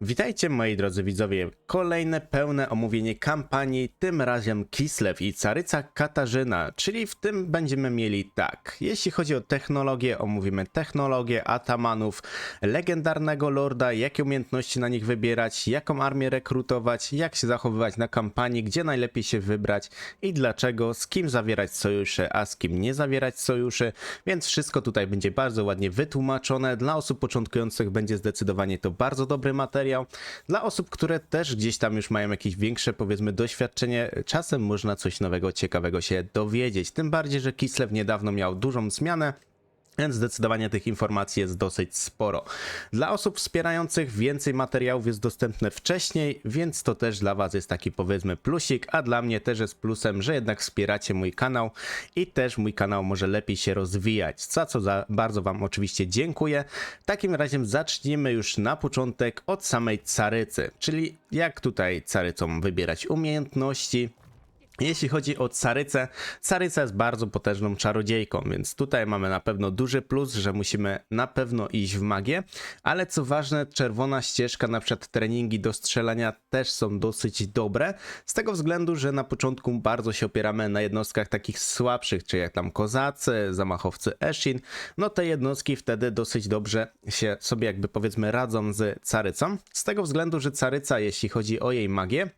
Witajcie moi drodzy widzowie, kolejne pełne omówienie kampanii, tym razem Kislev i Caryca Katarzyna, czyli w tym będziemy mieli tak, jeśli chodzi o technologię, omówimy technologię atamanów, legendarnego lorda, jakie umiejętności na nich wybierać, jaką armię rekrutować, jak się zachowywać na kampanii, gdzie najlepiej się wybrać i dlaczego, z kim zawierać sojusze, a z kim nie zawierać sojuszy, więc wszystko tutaj będzie bardzo ładnie wytłumaczone, dla osób początkujących będzie zdecydowanie to bardzo dobry materiał, dla osób, które też gdzieś tam już mają jakieś większe, powiedzmy, doświadczenie, czasem można coś nowego, ciekawego się dowiedzieć. Tym bardziej, że Kislev niedawno miał dużą zmianę. Więc zdecydowanie tych informacji jest dosyć sporo. Dla osób wspierających więcej materiałów jest dostępne wcześniej, więc to też dla Was jest taki powiedzmy plusik, a dla mnie też jest plusem, że jednak wspieracie mój kanał i też mój kanał może lepiej się rozwijać, za co za bardzo Wam oczywiście dziękuję. W takim razie zacznijmy już na początek od samej carycy, czyli jak tutaj carycą wybierać umiejętności, jeśli chodzi o Carycę, Caryca jest bardzo potężną czarodziejką, więc tutaj mamy na pewno duży plus, że musimy na pewno iść w magię, ale co ważne, czerwona ścieżka, na przykład treningi do strzelania też są dosyć dobre, z tego względu, że na początku bardzo się opieramy na jednostkach takich słabszych, czyli jak tam kozacy, zamachowcy Eshin, no te jednostki wtedy dosyć dobrze się sobie jakby powiedzmy radzą z Carycą, z tego względu, że Caryca, jeśli chodzi o jej magię,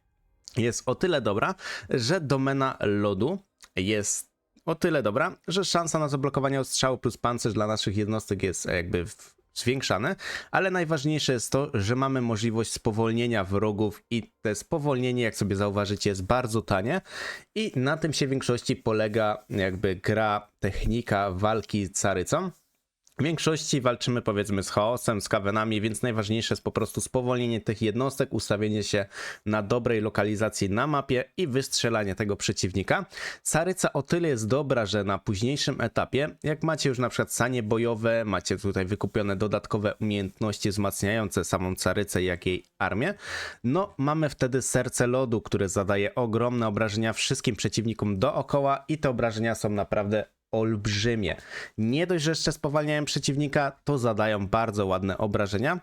jest o tyle dobra, że domena lodu jest o tyle dobra, że szansa na zablokowanie ostrzału plus pancerz dla naszych jednostek jest jakby w- zwiększane, ale najważniejsze jest to, że mamy możliwość spowolnienia wrogów i te spowolnienie, jak sobie zauważycie, jest bardzo tanie i na tym się w większości polega jakby gra, technika walki z carycą. W większości walczymy powiedzmy z chaosem, z kawenami, więc najważniejsze jest po prostu spowolnienie tych jednostek, ustawienie się na dobrej lokalizacji na mapie i wystrzelanie tego przeciwnika. Saryca o tyle jest dobra, że na późniejszym etapie, jak macie już na przykład sanie bojowe, macie tutaj wykupione dodatkowe umiejętności wzmacniające samą Carycę, jak jej armię, no mamy wtedy serce lodu, które zadaje ogromne obrażenia wszystkim przeciwnikom dookoła i te obrażenia są naprawdę olbrzymie. Nie dość, że jeszcze spowalniają przeciwnika, to zadają bardzo ładne obrażenia.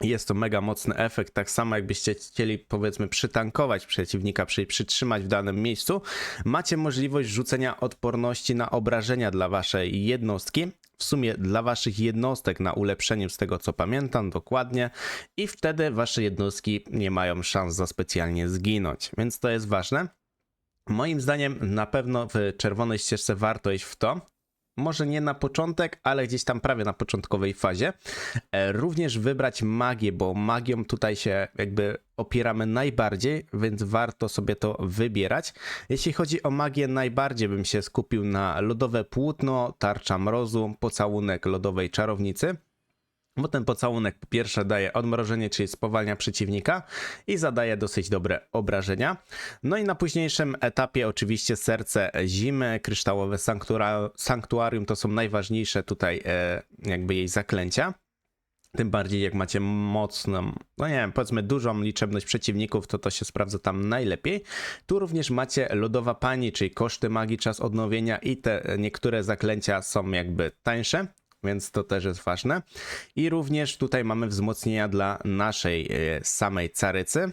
Jest to mega mocny efekt, tak samo jakbyście chcieli powiedzmy przytankować przeciwnika, czyli przytrzymać w danym miejscu, macie możliwość rzucenia odporności na obrażenia dla waszej jednostki, w sumie dla waszych jednostek na ulepszeniu z tego co pamiętam dokładnie i wtedy wasze jednostki nie mają szans za specjalnie zginąć, więc to jest ważne. Moim zdaniem na pewno w czerwonej ścieżce warto iść w to. Może nie na początek, ale gdzieś tam prawie na początkowej fazie. E, Również wybrać magię, bo magią tutaj się jakby opieramy najbardziej, więc warto sobie to wybierać. Jeśli chodzi o magię, najbardziej bym się skupił na lodowe płótno, tarcza mrozu, pocałunek lodowej czarownicy. Bo ten pocałunek po pierwsze daje odmrożenie, czyli spowalnia przeciwnika i zadaje dosyć dobre obrażenia. No i na późniejszym etapie oczywiście serce zimy, kryształowe sanktura, sanktuarium to są najważniejsze tutaj e, jakby jej zaklęcia. Tym bardziej jak macie mocną, no nie wiem, powiedzmy dużą liczebność przeciwników, to to się sprawdza tam najlepiej. Tu również macie lodowa pani, czyli koszty magii, czas odnowienia i te niektóre zaklęcia są jakby tańsze więc to też jest ważne. I również tutaj mamy wzmocnienia dla naszej e, samej carycy.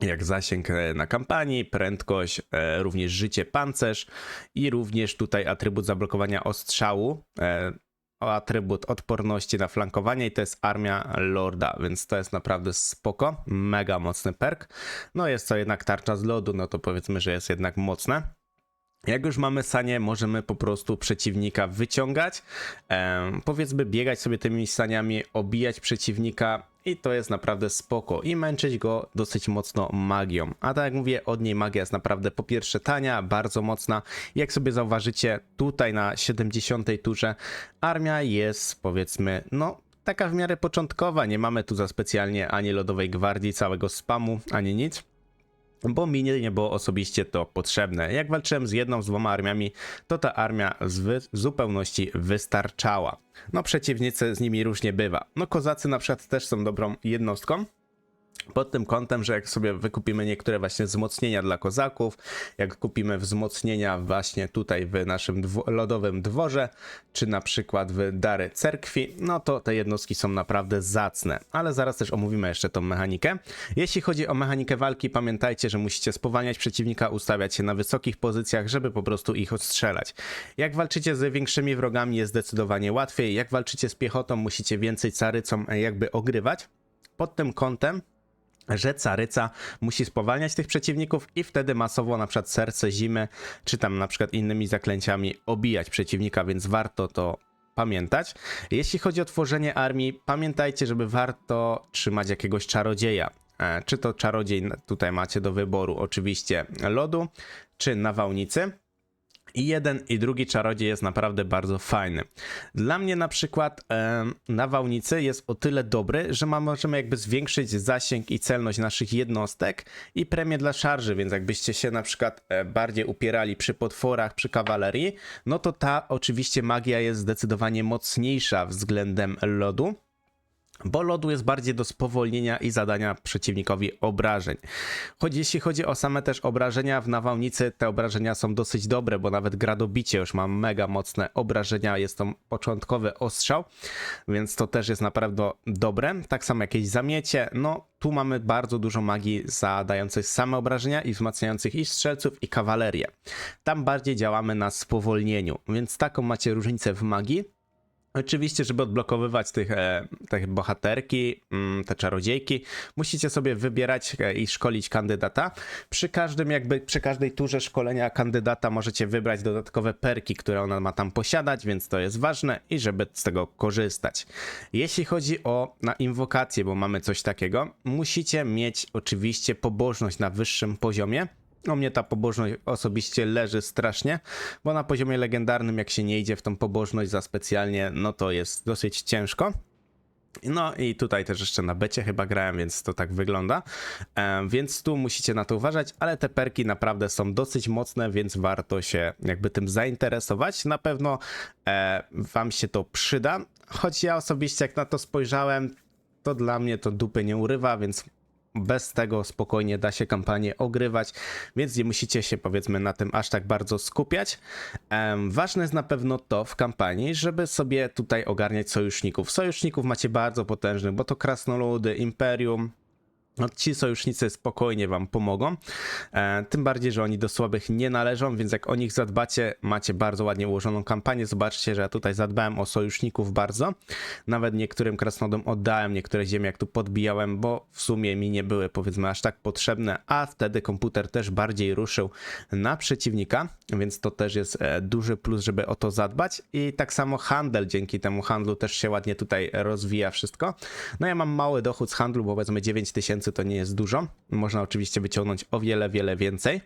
Jak zasięg e, na kampanii, prędkość, e, również życie pancerz i również tutaj atrybut zablokowania ostrzału, atrybut odporności na flankowanie i to jest armia lorda, więc to jest naprawdę spoko, mega mocny perk. No jest to jednak tarcza z lodu, no to powiedzmy, że jest jednak mocne. Jak już mamy sanie, możemy po prostu przeciwnika wyciągać, em, powiedzmy biegać sobie tymi saniami, obijać przeciwnika i to jest naprawdę spoko i męczyć go dosyć mocno magią. A tak jak mówię, od niej magia jest naprawdę po pierwsze tania, bardzo mocna. Jak sobie zauważycie, tutaj na 70 turze armia jest powiedzmy, no taka w miarę początkowa, nie mamy tu za specjalnie ani lodowej gwardii, całego spamu, ani nic bo mi nie było osobiście to potrzebne. Jak walczyłem z jedną, z dwoma armiami, to ta armia w zupełności wystarczała. No przeciwnicy z nimi różnie bywa. No kozacy na przykład też są dobrą jednostką, Pod tym kątem, że jak sobie wykupimy niektóre właśnie wzmocnienia dla kozaków, jak kupimy wzmocnienia właśnie tutaj w naszym dwo- lodowym dworze, czy na przykład w dary cerkwi, no to te jednostki są naprawdę zacne. Ale zaraz też omówimy jeszcze tą mechanikę. Jeśli chodzi o mechanikę walki, pamiętajcie, że musicie spowalniać przeciwnika, ustawiać się na wysokich pozycjach, żeby po prostu ich odstrzelać. Jak walczycie z większymi wrogami jest zdecydowanie łatwiej, jak walczycie z piechotą musicie więcej carycą e, jakby ogrywać. Pod tym kątem że caryca musi spowalniać tych przeciwników i wtedy masowo na przykład serce zimy, czy tam na przykład innymi zaklęciami obijać przeciwnika, więc warto to pamiętać. Jeśli chodzi o tworzenie armii, pamiętajcie, żeby warto trzymać jakiegoś czarodzieja. E, Czy to czarodziej tutaj macie do wyboru oczywiście lodu, czy nawałnicy. I jeden i drugi czarodziej jest naprawdę bardzo fajny. Dla mnie na przykład e, nawałnicy jest o tyle dobry, że ma, możemy jakby zwiększyć zasięg i celność naszych jednostek i premię dla szarży, więc jakbyście się na przykład e, bardziej upierali przy potworach, przy kawalerii, no to ta oczywiście magia jest zdecydowanie mocniejsza względem lodu bo lodu jest bardziej do spowolnienia i zadania przeciwnikowi obrażeń. Choć jeśli chodzi o same też obrażenia w nawałnicy, te obrażenia są dosyć dobre, bo nawet gradobicie już ma mega mocne obrażenia, jest to początkowy ostrzał, więc to też jest naprawdę dobre. Tak samo jakieś zamiecie, no tu mamy bardzo dużo magii zadających same obrażenia i wzmacniających i strzelców i kawalerię. Tam bardziej działamy na spowolnieniu, więc taką macie różnicę w magii. Oczywiście, żeby odblokowywać tych, e, te bohaterki, mm, te czarodziejki, musicie sobie wybierać e, i szkolić kandydata. Przy każdym, jakby przy każdej turze szkolenia kandydata możecie wybrać dodatkowe perki, które ona ma tam posiadać, więc to jest ważne i żeby z tego korzystać. Jeśli chodzi o na inwokację, bo mamy coś takiego, musicie mieć oczywiście pobożność na wyższym poziomie. No mnie ta pobożność osobiście leży strasznie, bo na poziomie legendarnym jak się nie idzie w tą pobożność za specjalnie, no to jest dosyć ciężko. No i tutaj też jeszcze na becie chyba grałem, więc to tak wygląda. Więc tu musicie na to uważać, ale te perki naprawdę są dosyć mocne, więc warto się jakby tym zainteresować. Na pewno e, wam się to przyda, choć ja osobiście jak na to spojrzałem, to dla mnie to dupy nie urywa, więc bez tego spokojnie da się kampanię ogrywać, więc nie musicie się powiedzmy na tym aż tak bardzo skupiać. Ważne jest na pewno to w kampanii, żeby sobie tutaj ogarniać sojuszników. Sojuszników macie bardzo potężnych, bo to krasnoludy, imperium, no, ci sojusznicy spokojnie wam pomogą. E, tym bardziej, że oni do słabych nie należą, więc jak o nich zadbacie, macie bardzo ładnie ułożoną kampanię. Zobaczcie, że ja tutaj zadbałem o sojuszników bardzo. Nawet niektórym krasnodom oddałem niektóre ziemie, jak tu podbijałem, bo w sumie mi nie były powiedzmy aż tak potrzebne, a wtedy komputer też bardziej ruszył na przeciwnika, więc to też jest e, duży plus, żeby o to zadbać. I tak samo handel, dzięki temu handlu też się ładnie tutaj rozwija wszystko. No ja mam mały dochód z handlu, bo powiedzmy 9000 to nie jest dużo. Można oczywiście wyciągnąć o wiele, wiele więcej.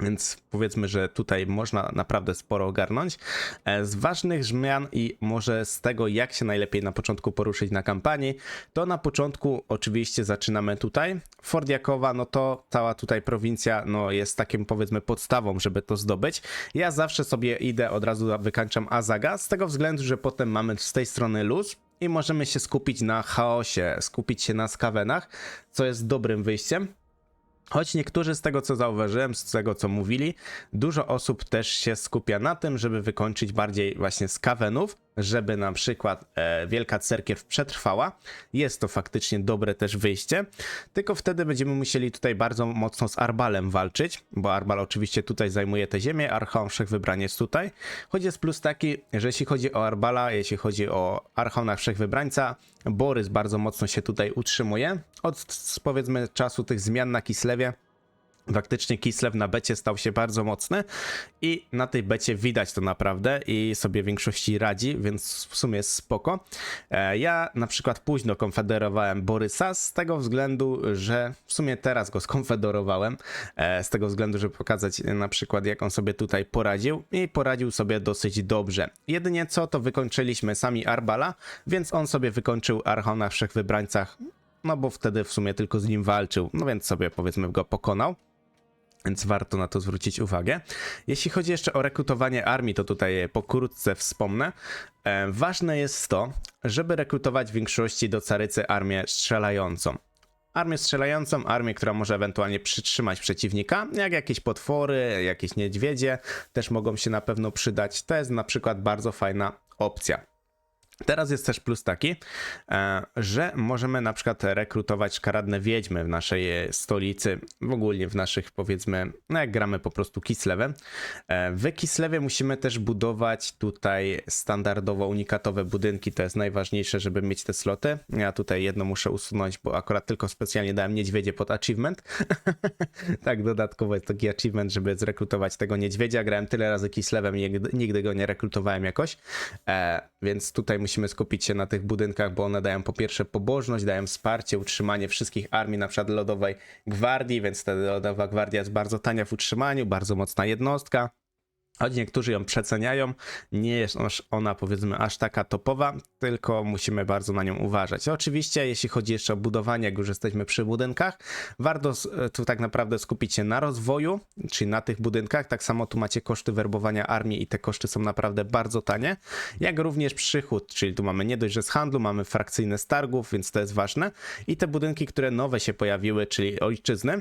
Więc powiedzmy, że tutaj można naprawdę sporo ogarnąć. E, Z ważnych zmian i może z tego, jak się najlepiej na początku poruszyć na kampanii, to na początku oczywiście zaczynamy tutaj. Fort Jakowa, no to cała tutaj prowincja no jest takim powiedzmy podstawą, żeby to zdobyć. Ja zawsze sobie idę, od razu wykańczam Azaga, z tego względu, że potem mamy z tej strony luz, i możemy się skupić na chaosie, skupić się na skawenach, co jest dobrym wyjściem. Choć niektórzy z tego co zauważyłem, z tego co mówili, dużo osób też się skupia na tym, żeby wykończyć bardziej właśnie skawenów, żeby na przykład e, Wielka Cerkiew przetrwała. Jest to faktycznie dobre też wyjście, tylko wtedy będziemy musieli tutaj bardzo mocno z Arbalem walczyć, bo Arbal oczywiście tutaj zajmuje te ziemię, Archon Wszechwybranie jest tutaj. Choć jest plus taki, że jeśli chodzi o Arbala, jeśli chodzi o Archona Wszechwybrańca, Borys bardzo mocno się tutaj utrzymuje. Od powiedzmy czasu tych zmian na Kislewie Faktycznie Kislev na becie stał się bardzo mocny i na tej becie widać to naprawdę i sobie większości radzi, więc w sumie jest spoko. E, Ja na przykład późno konfederowałem Borysa z tego względu, że w sumie teraz go skonfederowałem, e, z tego względu, żeby pokazać na przykład jak on sobie tutaj poradził i poradził sobie dosyć dobrze. Jedynie co to wykończyliśmy sami Arbala, więc on sobie wykończył Archona Wszechwybrańcach, no bo wtedy w sumie tylko z nim walczył, no więc sobie powiedzmy go pokonał. Więc warto na to zwrócić uwagę. Jeśli chodzi jeszcze o rekrutowanie armii, to tutaj pokrótce wspomnę. E, ważne jest to, żeby rekrutować w większości do carycy armię strzelającą. armię strzelającą, armię, która może ewentualnie przytrzymać przeciwnika, jak jakieś potwory, jakieś niedźwiedzie też mogą się na pewno przydać. To jest na przykład bardzo fajna opcja. Teraz jest też plus taki, e, że możemy na przykład rekrutować szkaradne wiedźmy w naszej stolicy, w ogóle w naszych powiedzmy, no jak gramy po prostu Kislewem. E, W Kislewie musimy też budować tutaj standardowo unikatowe budynki, to jest najważniejsze, żeby mieć te sloty. Ja tutaj jedno muszę usunąć, bo akurat tylko specjalnie dałem niedźwiedzie pod achievement. tak, dodatkowo jest taki achievement, żeby zrekrutować tego niedźwiedzia. Grałem tyle razy Kislewem nigdy, nigdy go nie rekrutowałem jakoś, e, więc tutaj musimy skupić się na tych budynkach, bo one dają po pierwsze pobożność, dają wsparcie, utrzymanie wszystkich armii, na przykład Lodowej Gwardii, więc wtedy Lodowa Gwardia jest bardzo tania w utrzymaniu, bardzo mocna jednostka. Choć niektórzy ją przeceniają, nie jest ona powiedzmy aż taka topowa, tylko musimy bardzo na nią uważać. Oczywiście, jeśli chodzi jeszcze o budowanie, jak już jesteśmy przy budynkach, warto s- tu tak naprawdę skupić się na rozwoju, czyli na tych budynkach. Tak samo tu macie koszty werbowania armii i te koszty są naprawdę bardzo tanie, jak również przychód, czyli tu mamy nie dość, że z handlu, mamy frakcyjne z targów, więc to jest ważne. I te budynki, które nowe się pojawiły, czyli ojczyzny,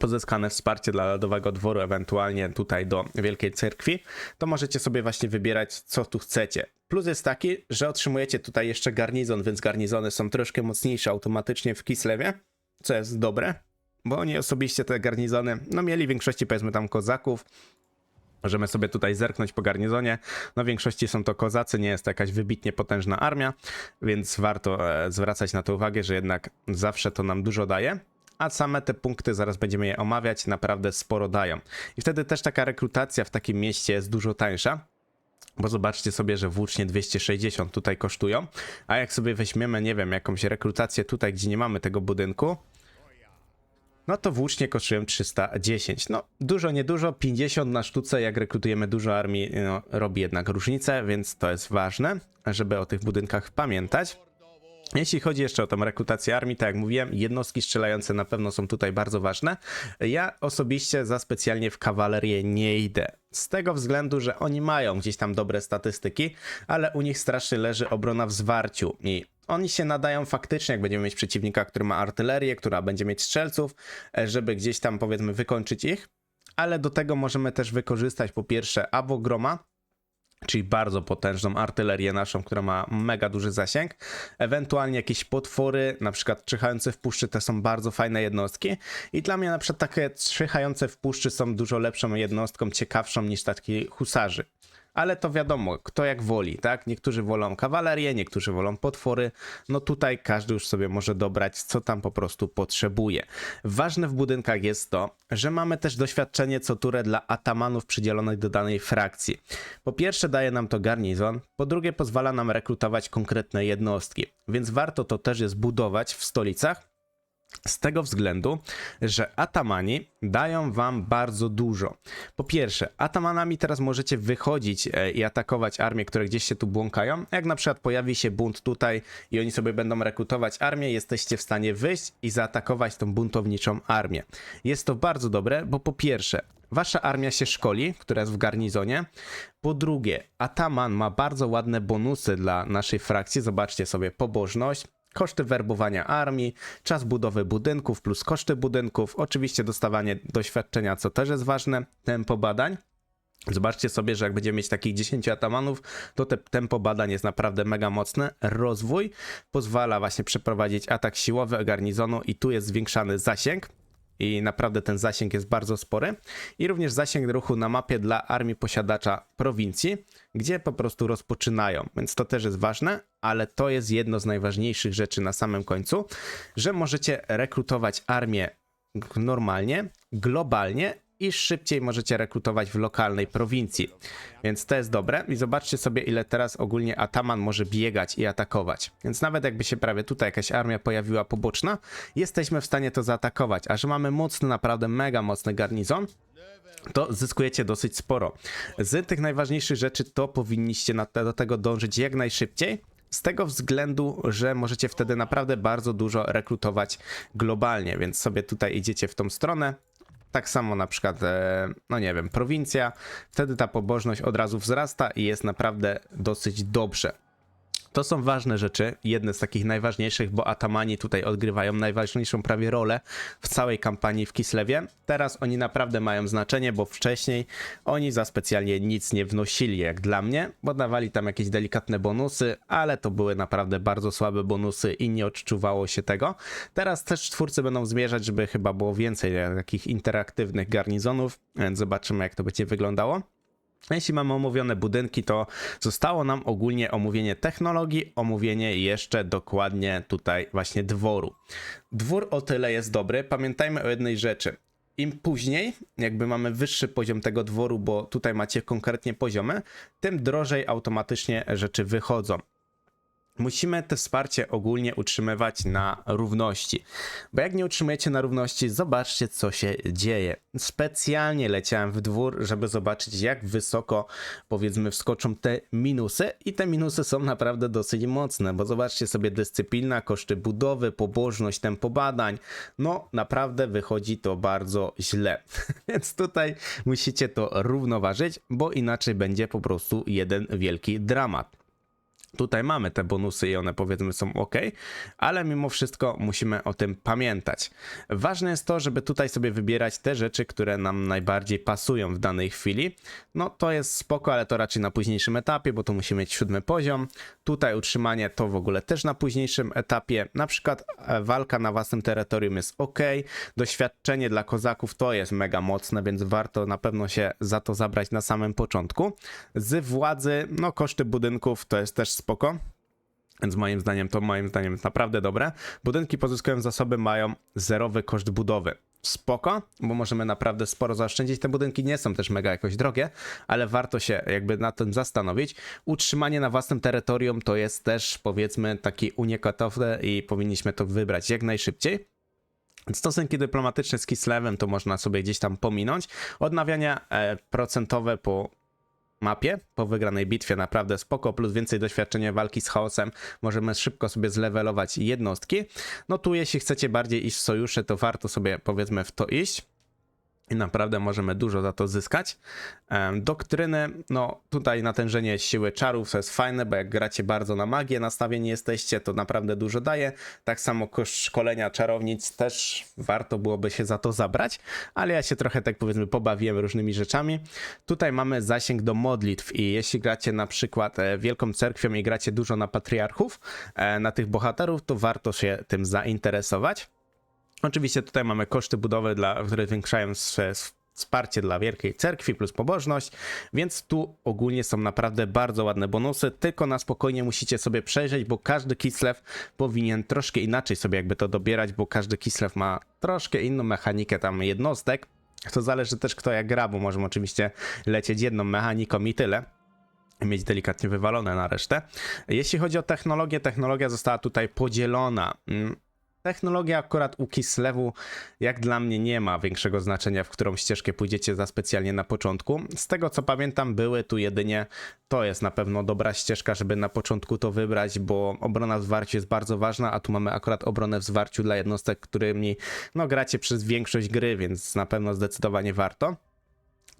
pozyskane wsparcie dla Lodowego Dworu, ewentualnie tutaj do Wielkiej Cerkwi, to możecie sobie właśnie wybierać, co tu chcecie. Plus jest taki, że otrzymujecie tutaj jeszcze garnizon, więc garnizony są troszkę mocniejsze automatycznie w Kislewie, co jest dobre, bo oni osobiście te garnizony, no mieli w większości powiedzmy tam kozaków, Możemy sobie tutaj zerknąć po garnizonie. No w większości są to kozacy, nie jest to jakaś wybitnie potężna armia, więc warto e, zwracać na to uwagę, że jednak zawsze to nam dużo daje. A same te punkty, zaraz będziemy je omawiać, naprawdę sporo dają. I wtedy też taka rekrutacja w takim mieście jest dużo tańsza. Bo zobaczcie sobie, że włócznie 260 tutaj kosztują, a jak sobie weźmiemy, nie wiem, jakąś rekrutację tutaj, gdzie nie mamy tego budynku, no to włócznie kosztują 310. No dużo, niedużo, 50 na sztuce, jak rekrutujemy dużo armii, no, robi jednak różnicę, więc to jest ważne, żeby o tych budynkach pamiętać. Jeśli chodzi jeszcze o tą rekrutację armii, tak jak mówiłem, jednostki strzelające na pewno są tutaj bardzo ważne. Ja osobiście za specjalnie w kawalerię nie idę. Z tego względu, że oni mają gdzieś tam dobre statystyki, ale u nich strasznie leży obrona w zwarciu i oni się nadają faktycznie, jak będziemy mieć przeciwnika, który ma artylerię, która będzie mieć strzelców, e, żeby gdzieś tam powiedzmy wykończyć ich, ale do tego możemy też wykorzystać po pierwsze awogroma, czyli bardzo potężną artylerię naszą, która ma mega duży zasięg. Ewentualnie jakieś potwory, na przykład czyhające w puszczy, to są bardzo fajne jednostki. I dla mnie na przykład takie czyhające w puszczy są dużo lepszą jednostką, ciekawszą niż taki husarzy. Ale to wiadomo, kto jak woli, tak? Niektórzy wolą kawalerię, niektórzy wolą potwory. No tutaj każdy już sobie może dobrać, co tam po prostu potrzebuje. Ważne w budynkach jest to, że mamy też doświadczenie co turę dla atamanów przydzielonych do danej frakcji. Po pierwsze daje nam to garnizon, po drugie pozwala nam rekrutować konkretne jednostki, więc warto to też jest budować w stolicach, z tego względu, że atamani dają wam bardzo dużo. Po pierwsze, atamanami teraz możecie wychodzić e, i atakować armie, które gdzieś się tu błąkają. Jak na przykład pojawi się bunt tutaj i oni sobie będą rekrutować armię, jesteście w stanie wyjść i zaatakować tą buntowniczą armię. Jest to bardzo dobre, bo po pierwsze, Wasza armia się szkoli, która jest w garnizonie. Po drugie, Ataman ma bardzo ładne bonusy dla naszej frakcji. Zobaczcie sobie pobożność, koszty werbowania armii, czas budowy budynków plus koszty budynków, oczywiście dostawanie doświadczenia, co też jest ważne, tempo badań. Zobaczcie sobie, że jak będziemy mieć takich 10 atamanów, to te tempo badań jest naprawdę mega mocne. Rozwój pozwala właśnie przeprowadzić atak siłowy garnizonu i tu jest zwiększany zasięg. I naprawdę ten zasięg jest bardzo spory. I również zasięg ruchu na mapie dla armii posiadacza prowincji, gdzie po prostu rozpoczynają. Więc to też jest ważne, ale to jest jedno z najważniejszych rzeczy na samym końcu, że możecie rekrutować armię normalnie, globalnie i szybciej możecie rekrutować w lokalnej prowincji. Więc to jest dobre. I zobaczcie sobie, ile teraz ogólnie Ataman może biegać i atakować. Więc nawet jakby się prawie tutaj jakaś armia pojawiła poboczna, jesteśmy w stanie to zaatakować. A że mamy mocny, naprawdę mega mocny garnizon, to zyskujecie dosyć sporo. Z tych najważniejszych rzeczy to powinniście te, do tego dążyć jak najszybciej. Z tego względu, że możecie wtedy naprawdę bardzo dużo rekrutować globalnie, więc sobie tutaj idziecie w tą stronę. Tak samo na przykład, e, no nie wiem, prowincja, wtedy ta pobożność od razu wzrasta i jest naprawdę dosyć dobrze. To są ważne rzeczy, jedne z takich najważniejszych, bo atamani tutaj odgrywają najważniejszą prawie rolę w całej kampanii w Kislewie. Teraz oni naprawdę mają znaczenie, bo wcześniej oni za specjalnie nic nie wnosili, jak dla mnie, bo dawali tam jakieś delikatne bonusy, ale to były naprawdę bardzo słabe bonusy i nie odczuwało się tego. Teraz też twórcy będą zmierzać, żeby chyba było więcej takich interaktywnych garnizonów, więc zobaczymy jak to będzie wyglądało. Jeśli mamy omówione budynki, to zostało nam ogólnie omówienie technologii, omówienie jeszcze dokładnie tutaj właśnie dworu. Dwór o tyle jest dobry, pamiętajmy o jednej rzeczy. Im później, jakby mamy wyższy poziom tego dworu, bo tutaj macie konkretnie poziomy, tym drożej automatycznie rzeczy wychodzą. Musimy to wsparcie ogólnie utrzymywać na równości. Bo jak nie utrzymujecie na równości, zobaczcie co się dzieje. Specjalnie leciałem w dwór, żeby zobaczyć jak wysoko powiedzmy wskoczą te minusy i te minusy są naprawdę dosyć mocne, bo zobaczcie sobie dyscyplina, koszty budowy, pobożność, tempo badań. No naprawdę wychodzi to bardzo źle. Więc tutaj musicie to równoważyć, bo inaczej będzie po prostu jeden wielki dramat. Tutaj mamy te bonusy i one powiedzmy są ok, ale mimo wszystko musimy o tym pamiętać. Ważne jest to, żeby tutaj sobie wybierać te rzeczy, które nam najbardziej pasują w danej chwili. No to jest spoko, ale to raczej na późniejszym etapie, bo tu musimy mieć siódmy poziom. Tutaj utrzymanie to w ogóle też na późniejszym etapie. Na przykład e, walka na własnym terytorium jest ok. Doświadczenie dla kozaków to jest mega mocne, więc warto na pewno się za to zabrać na samym początku. Z władzy, no koszty budynków to jest też spoko. Więc moim zdaniem to moim zdaniem jest naprawdę dobre. Budynki pozyskują zasoby, mają zerowy koszt budowy. Spoko, bo możemy naprawdę sporo zaoszczędzić. Te budynki nie są też mega jakoś drogie, ale warto się jakby na tym zastanowić. Utrzymanie na własnym terytorium to jest też powiedzmy taki unikatowy i powinniśmy to wybrać jak najszybciej. Stosunki dyplomatyczne z Kislewem to można sobie gdzieś tam pominąć. Odnawiania e, procentowe po mapie po wygranej bitwie naprawdę spoko, plus więcej doświadczenia walki z chaosem, możemy szybko sobie zlevelować jednostki. No tu jeśli chcecie bardziej iść w sojusze, to warto sobie powiedzmy w to iść. I naprawdę możemy dużo za to zyskać. Doktryny, no tutaj natężenie siły czarów to jest fajne, bo jak gracie bardzo na magię nastawieni jesteście, to naprawdę dużo daje. Tak samo koszt szkolenia czarownic też warto byłoby się za to zabrać, ale ja się trochę tak powiedzmy pobawiłem różnymi rzeczami. Tutaj mamy zasięg do modlitw i jeśli gracie na przykład e, Wielką Cerkwią i gracie dużo na patriarchów, e, na tych bohaterów, to warto się tym zainteresować. Oczywiście tutaj mamy koszty budowy, dla, które zwiększają wsparcie dla Wielkiej Cerkwi plus pobożność, więc tu ogólnie są naprawdę bardzo ładne bonusy, tylko na spokojnie musicie sobie przejrzeć, bo każdy Kislev powinien troszkę inaczej sobie jakby to dobierać, bo każdy Kislev ma troszkę inną mechanikę tam jednostek. To zależy też kto jak gra, bo możemy oczywiście lecieć jedną mechaniką i tyle mieć delikatnie wywalone na resztę. Jeśli chodzi o technologię, technologia została tutaj podzielona. Technologia akurat u Kislewu, jak dla mnie, nie ma większego znaczenia, w którą ścieżkę pójdziecie za specjalnie na początku. Z tego co pamiętam, były tu jedynie to jest na pewno dobra ścieżka, żeby na początku to wybrać, bo obrona w zwarciu jest bardzo ważna, a tu mamy akurat obronę w zwarciu dla jednostek, którymi no, gracie przez większość gry, więc na pewno zdecydowanie warto.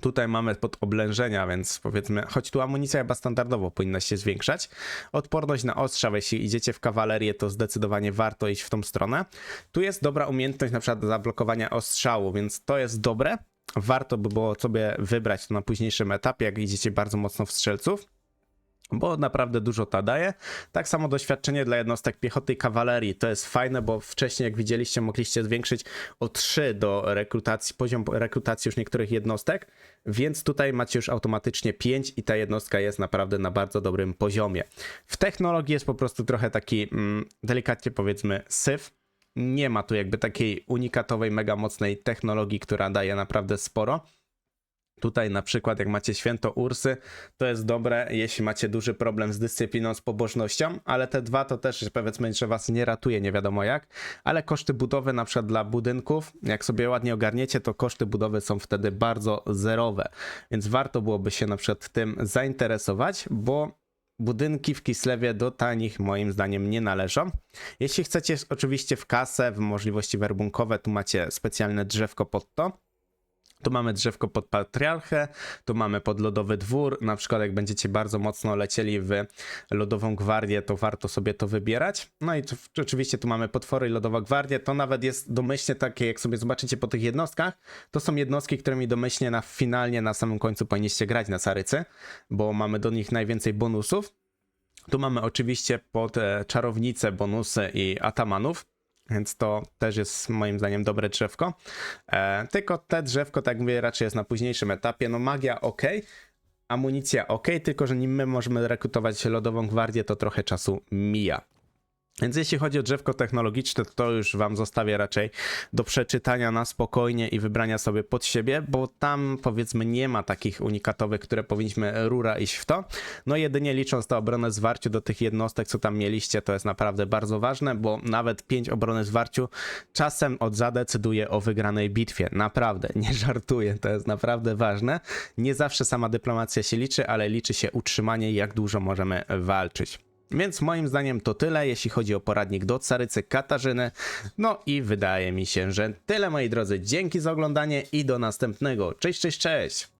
Tutaj mamy pod oblężenia, więc powiedzmy, choć tu amunicja chyba standardowo powinna się zwiększać. Odporność na ostrzał, jeśli idziecie w kawalerię, to zdecydowanie warto iść w tą stronę. Tu jest dobra umiejętność na przykład zablokowania ostrzału, więc to jest dobre. Warto by było sobie wybrać to na późniejszym etapie, jak idziecie bardzo mocno w strzelców bo naprawdę dużo ta daje. Tak samo doświadczenie dla jednostek piechoty i kawalerii. To jest fajne, bo wcześniej, jak widzieliście, mogliście zwiększyć o 3 do rekrutacji, poziom rekrutacji już niektórych jednostek, więc tutaj macie już automatycznie 5 i ta jednostka jest naprawdę na bardzo dobrym poziomie. W technologii jest po prostu trochę taki, mm, delikatnie powiedzmy, syf. Nie ma tu jakby takiej unikatowej, mega mocnej technologii, która daje naprawdę sporo. Tutaj na przykład jak macie święto Ursy, to jest dobre, jeśli macie duży problem z dyscypliną, z pobożnością, ale te dwa to też powiedzmy, że was nie ratuje nie wiadomo jak, ale koszty budowy na przykład dla budynków, jak sobie ładnie ogarniecie, to koszty budowy są wtedy bardzo zerowe, więc warto byłoby się na przykład tym zainteresować, bo budynki w Kislewie do tanich moim zdaniem nie należą. Jeśli chcecie oczywiście w kasę, w możliwości werbunkowe, tu macie specjalne drzewko pod to, Tu mamy drzewko pod patriarchę, tu mamy pod lodowy dwór. Na przykład, jak będziecie bardzo mocno lecieli w lodową gwardię, to warto sobie to wybierać. No i tu, oczywiście tu mamy potwory i lodowa gwardia. To nawet jest domyślnie takie, jak sobie zobaczycie po tych jednostkach, to są jednostki, którymi domyślnie na finalnie na samym końcu powinniście grać na Sarycy, bo mamy do nich najwięcej bonusów. Tu mamy oczywiście pod e, czarownice bonusy i atamanów. Więc to też jest moim zdaniem dobre drzewko. E, tylko te drzewko, tak jak mówię, raczej jest na późniejszym etapie. No magia ok, amunicja ok, tylko że nim my możemy rekrutować lodową gwardię, to trochę czasu mija. Więc jeśli chodzi o drzewko technologiczne, to już wam zostawię raczej do przeczytania na spokojnie i wybrania sobie pod siebie, bo tam powiedzmy nie ma takich unikatowych, które powinniśmy rura iść w to. No jedynie licząc to obronę zwarciu do tych jednostek, co tam mieliście, to jest naprawdę bardzo ważne, bo nawet 5 obrony zwarciu czasem od zadecyduje o wygranej bitwie. Naprawdę, nie żartuję, to jest naprawdę ważne. Nie zawsze sama dyplomacja się liczy, ale liczy się utrzymanie, jak dużo możemy walczyć. Więc moim zdaniem to tyle, jeśli chodzi o poradnik do Carycy Katarzyny. No i wydaje mi się, że tyle moi drodzy. Dzięki za oglądanie i do następnego. Cześć, cześć, cześć!